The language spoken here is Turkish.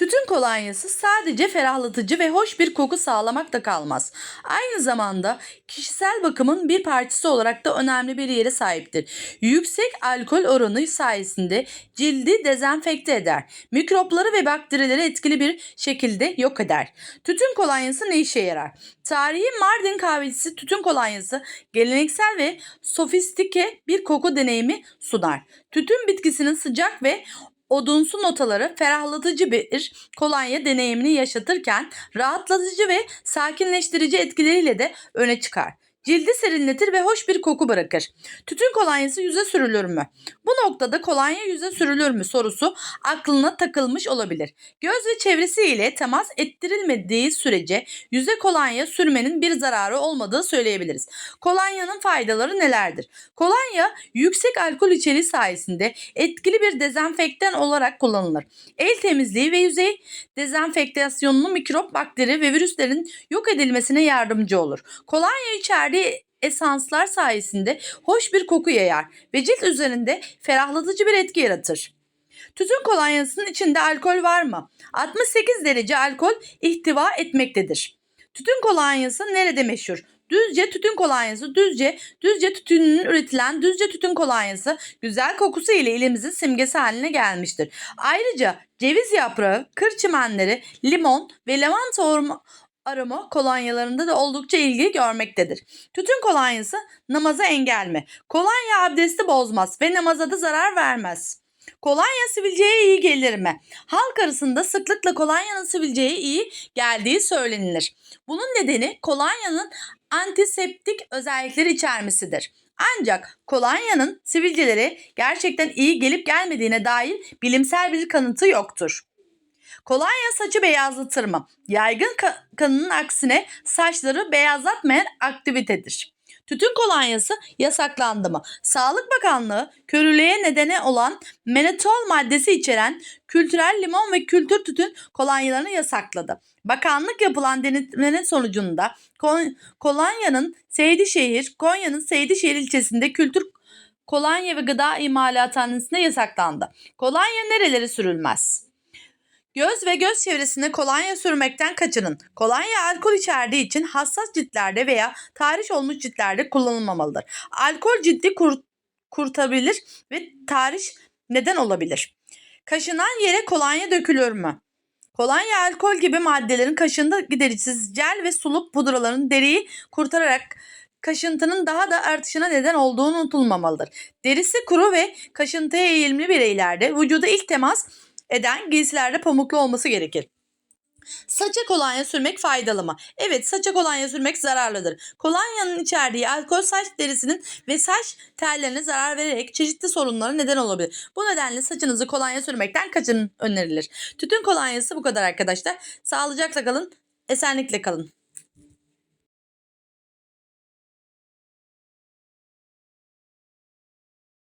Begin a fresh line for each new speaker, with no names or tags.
Tütün kolonyası sadece ferahlatıcı ve hoş bir koku sağlamakta kalmaz. Aynı zamanda kişisel bakımın bir parçası olarak da önemli bir yere sahiptir. Yüksek alkol oranı sayesinde cildi dezenfekte eder. Mikropları ve bakterileri etkili bir şekilde yok eder. Tütün kolonyası ne işe yarar? Tarihi Mardin kahvecisi tütün kolonyası geleneksel ve sofistike bir koku deneyimi sunar. Tütün bitkisinin sıcak ve odunsu notaları ferahlatıcı bir kolonya deneyimini yaşatırken rahatlatıcı ve sakinleştirici etkileriyle de öne çıkar. Cildi serinletir ve hoş bir koku bırakır. Tütün kolonyası yüze sürülür mü? Bu noktada kolonya yüze sürülür mü sorusu aklına takılmış olabilir. Göz ve çevresi ile temas ettirilmediği sürece yüze kolonya sürmenin bir zararı olmadığı söyleyebiliriz. Kolonyanın faydaları nelerdir? Kolonya yüksek alkol içeriği sayesinde etkili bir dezenfektan olarak kullanılır. El temizliği ve yüzey dezenfektasyonunu mikrop, bakteri ve virüslerin yok edilmesine yardımcı olur. Kolonya içerdiği esanslar sayesinde hoş bir koku yayar ve cilt üzerinde ferahlatıcı bir etki yaratır. Tütün kolonyasının içinde alkol var mı? 68 derece alkol ihtiva etmektedir. Tütün kolonyası nerede meşhur? Düzce tütün kolonyası, Düzce, Düzce tütününün üretilen Düzce tütün kolonyası güzel kokusu ile ilimizin simgesi haline gelmiştir. Ayrıca ceviz yaprağı, kır çimenleri, limon ve lavanta aroma kolonyalarında da oldukça ilgi görmektedir. Tütün kolonyası namaza engel mi? Kolonya abdesti bozmaz ve namaza da zarar vermez. Kolonya sivilceye iyi gelir mi? Halk arasında sıklıkla kolonyanın sivilceye iyi geldiği söylenilir. Bunun nedeni kolonyanın antiseptik özellikleri içermesidir. Ancak kolonyanın sivilcelere gerçekten iyi gelip gelmediğine dair bilimsel bir kanıtı yoktur. Kolonya saçı beyazlatır mı? Yaygın ka- kanının aksine saçları beyazlatmayan aktivitedir. Tütün kolonyası yasaklandı mı? Sağlık Bakanlığı körülüğe nedeni olan menetol maddesi içeren kültürel limon ve kültür tütün kolonyalarını yasakladı. Bakanlık yapılan denetlemenin sonucunda kolonyanın Seydişehir, Konya'nın Seydişehir ilçesinde kültür kolonya ve gıda imalathanesinde yasaklandı. Kolonya nerelere sürülmez? Göz ve göz çevresine kolonya sürmekten kaçının. Kolonya alkol içerdiği için hassas ciltlerde veya tahriş olmuş ciltlerde kullanılmamalıdır. Alkol cildi kur- kurtabilir ve tahriş neden olabilir. Kaşınan yere kolonya dökülür mü? Kolonya alkol gibi maddelerin kaşında gidericisiz jel ve sulu pudraların deriyi kurtararak kaşıntının daha da artışına neden olduğu unutulmamalıdır. Derisi kuru ve kaşıntıya eğilimli bireylerde vücuda ilk temas eden giysilerde pamuklu olması gerekir. Saça kolonya sürmek faydalı mı? Evet saça kolonya sürmek zararlıdır. Kolonyanın içerdiği alkol saç derisinin ve saç tellerine zarar vererek çeşitli sorunlara neden olabilir. Bu nedenle saçınızı kolonya sürmekten kaçının önerilir. Tütün kolonyası bu kadar arkadaşlar. Sağlıcakla kalın, esenlikle kalın.